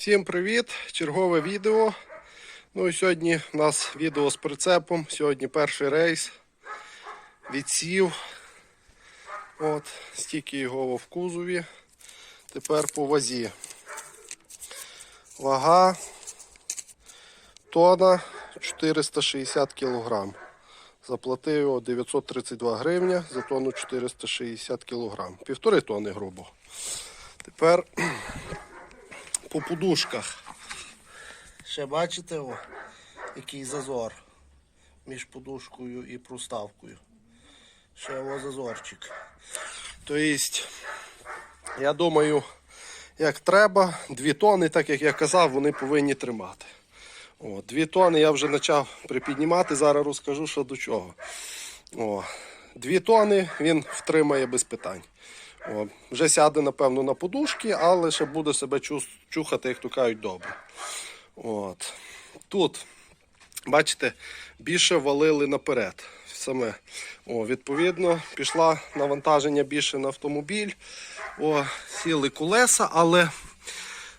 Всім привіт! Чергове відео. Ну і сьогодні у нас відео з прицепом. Сьогодні перший рейс. Відсів. От, стільки його в кузові. Тепер по вазі. Вага тона 460 кг. Заплатив його 932 гривня за тонну 460 кг. Півтори тони грубо. Тепер по подушках. Ще бачите, о, який зазор між подушкою і проставкою. Ще о зазорчик. Тобто, я думаю, як треба, 2 тони, так як я казав, вони повинні тримати. О, 2 тони я вже почав припіднімати, зараз розкажу, що до чого. О, 2 тони він втримає без питань. О, вже сяде, напевно, на подушки, але ще буде себе чухати, як то кажуть, добре. От. Тут, бачите, більше валили наперед. Саме. О, відповідно, пішла навантаження більше на автомобіль. О, сіли колеса, але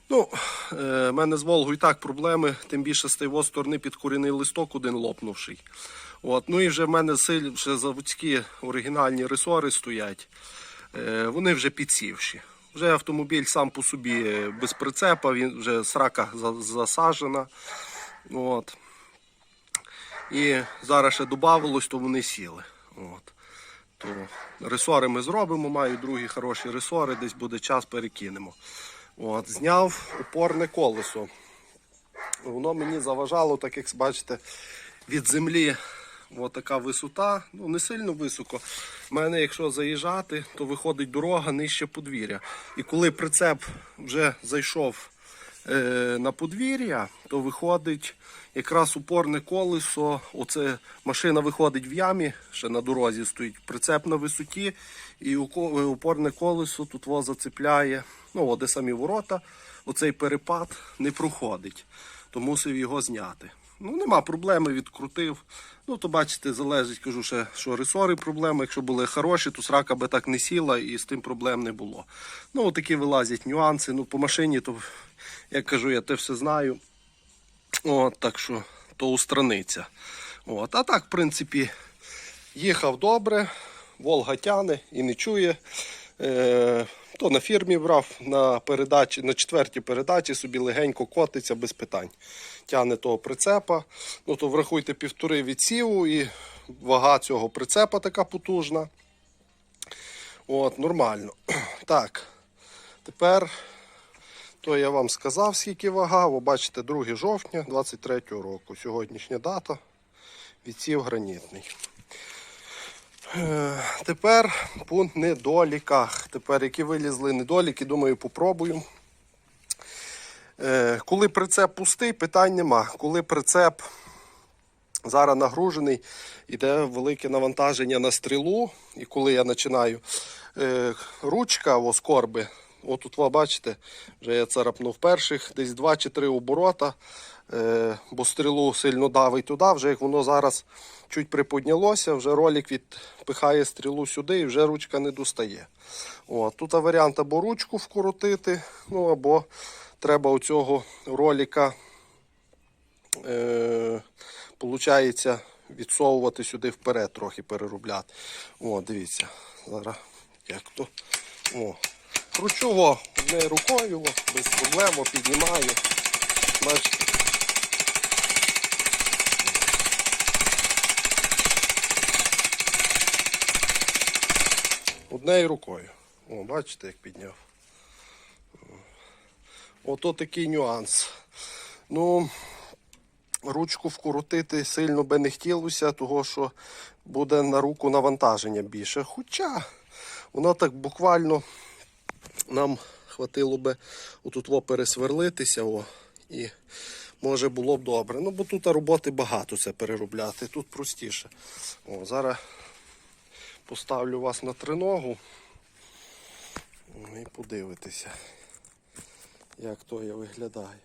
ну, е, в мене з Волгою і так проблеми, тим більше з тієї сторони підкорінний листок один лопнувший. От, ну і вже в мене вже заводські оригінальні ресори стоять. Е, вони вже підсівші. Вже автомобіль сам по собі е, без прицепа, він вже срака за- засаджена. От. І зараз ще додавалось, то вони сіли. От. То ресори ми зробимо, маю другі хороші ресори, десь буде час, перекинемо. От. Зняв опорне колесо. Воно мені заважало, так як бачите, від землі От така висота, ну не сильно високо. У мене, якщо заїжджати, то виходить дорога нижче подвір'я. І коли прицеп вже зайшов е, на подвір'я, то виходить якраз упорне колесо. Оце машина виходить в ямі, ще на дорозі стоїть прицеп на висоті, і е, упорне колесо тут во зацепляє. Ну, от де самі ворота, оцей перепад не проходить, то мусив його зняти. Ну, нема проблеми, відкрутив. Ну, то бачите, залежить, кажу, ще, що ресори проблеми. Якщо були хороші, то срака би так не сіла і з тим проблем не було. Ну, отакі вилазять нюанси. Ну, по машині, то, як кажу, я те все знаю. От, так що то устраниться. От, а так, в принципі, їхав добре, Волга тяне і не чує. Е, то на фірмі брав на передачі, на четвертій передачі собі легенько котиться без питань. Тяне того прицепа. Ну то врахуйте півтори відсіву і вага цього прицепа така потужна. От, нормально. Так. Тепер то я вам сказав, скільки вага. Ви бачите, 2 жовтня 23 року. Сьогоднішня дата. Відсів гранітний. Е, Тепер по недоліках. Тепер, які вилізли недоліки, думаю, попробую. Е, Коли прицеп пустий, питань нема. Коли прицеп зараз нагружений, йде велике навантаження на стрілу. І коли я починаю е, ручка оскорби отут ви бачите, вже я царапнув перших, десь 2 чи 3 оборота, е, бо стрілу сильно давить туди, вже як воно зараз чуть приподнялося, вже ролик відпихає стрілу сюди і вже ручка не достає. От, тут варіант або ручку вкоротити, ну або треба оцього ролика е, получається відсовувати сюди вперед, трохи переробляти. О, дивіться, зараз як то. О, кручу во, однією рукою, без проблем, піднімаю. Бачите. Однією рукою. О, бачите, як підняв. Ото такий нюанс. Ну, ручку вкрутити сильно би не хотілося, того що буде на руку навантаження більше. Хоча воно так буквально нам хватило би отут пересверлитися. О, і може було б добре. Ну, бо тут роботи багато це переробляти, тут простіше. О, зараз поставлю вас на триногу і подивитися, як то я виглядає.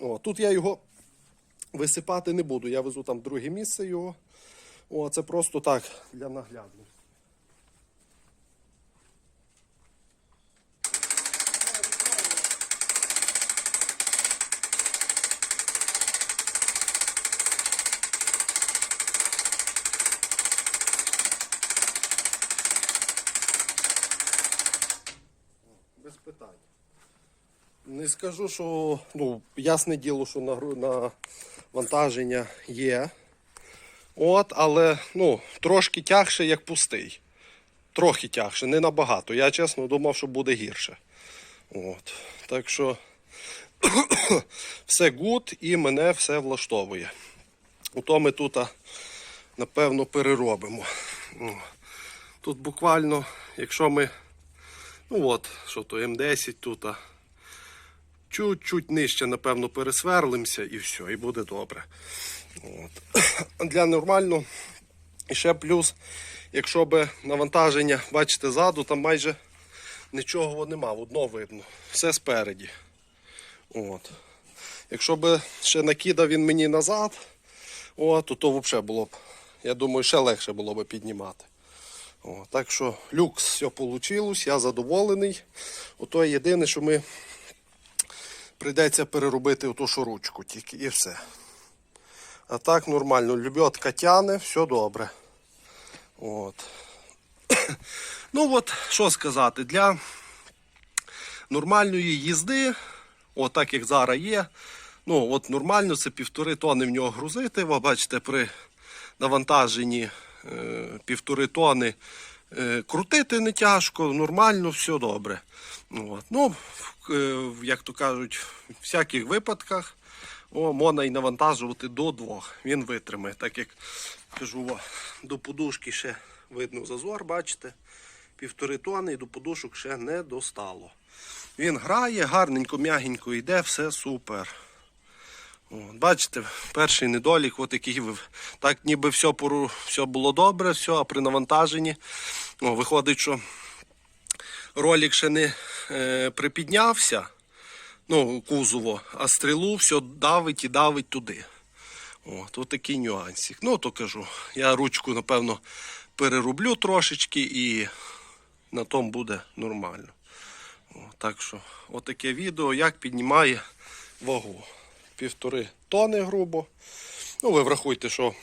О, тут я його висипати не буду. Я везу там друге місце його. О, це просто так для наглядності. Питань. Не скажу, що ну, ясне діло, що на, на вантаження є. От, але ну, трошки тягше, як пустий. Трохи тягше, не набагато. Я чесно думав, що буде гірше. От. Так що все гуд і мене все влаштовує. Ото ми тут, напевно, переробимо. Тут буквально, якщо ми, ну от, що то М10 тут, чуть-чуть нижче, напевно, пересверлимося і все, і буде добре. От. Для нормально. І ще плюс, якщо би навантаження, бачите, ззаду, там майже нічого нема, одно видно. Все спереді. От. Якщо би ще накидав він мені назад, о, то то взагалі було б, я думаю, ще легше було б піднімати. О, так що люкс, все вийшло, я задоволений. Ото єдине, що ми прийдеться переробити оту шуручку тільки і все. А так нормально, лебедка тяне, все добре. От. Ну от, що сказати, для нормальної їзди, от так як зараз є, ну от нормально це півтори тони в нього грузити. Ви бачите, при навантаженні півтори тони е, крутити не тяжко, нормально, все добре. От. Ну, е, як то кажуть, в всяких випадках о, можна і навантажувати до двох. Він витримає. Так як кажу, о, до подушки ще видно зазор, бачите, півтори тони і до подушок ще не достало. Він грає, гарненько, м'ягенько йде, все супер. От, бачите, перший недолік, от який так ніби все, пору- все було добре, все, а при навантаженні о, виходить, що ролик ще не е, припіднявся, ну, кузово, а стрілу все давить і давить туди. От, от такий нюансик. Ну, то кажу, я ручку, напевно, перероблю трошечки і на тому буде нормально. О, так що, отаке відео, як піднімає вагу. Півтори тони грубо. Ну, ви врахуйте, що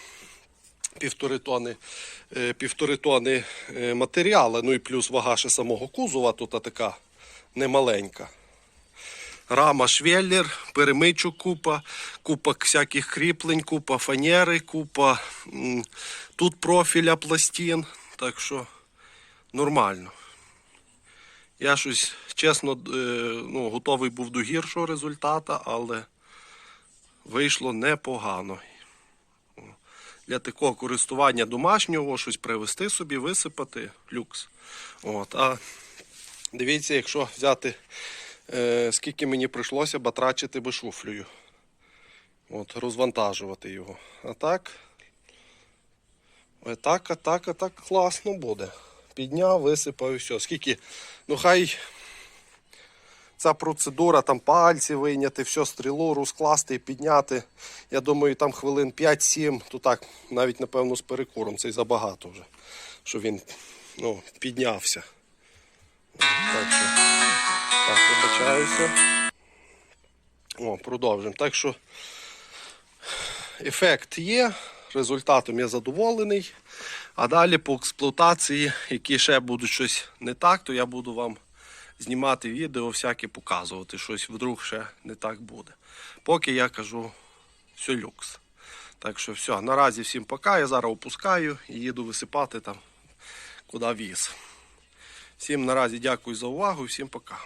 півтори тони, е, півтори тони е, матеріалу, ну і плюс вага ще самого кузова, тут така немаленька. Рама швеллер, перемичок купа, купа всяких кріплень, купа фанери, купа тут профіля пластин. Так що нормально. Я щось, чесно, е, ну, готовий був до гіршого результату, але вийшло непогано. Для такого користування домашнього щось привезти собі, висипати люкс. От, а дивіться, якщо взяти, е, скільки мені прийшлося батрачити би шуфлею. От, розвантажувати його. А так, так, а так, а так класно буде. Підняв, висипав і все. Скільки, ну хай ця процедура, там пальці вийняти, все, стрілу розкласти і підняти. Я думаю, там хвилин 5-7, то так, навіть напевно з перекуром, це й забагато вже, що він ну, піднявся. Так що, так, вибачаюся. О, продовжимо. Так що ефект є, результатом я задоволений. А далі по експлуатації, які ще будуть щось не так, то я буду вам знімати відео, всяке показувати, щось вдруг ще не так буде. Поки я кажу все люкс. Так що все, наразі всім пока. Я зараз опускаю і їду висипати там, куди віз. Всім наразі дякую за увагу, всім пока.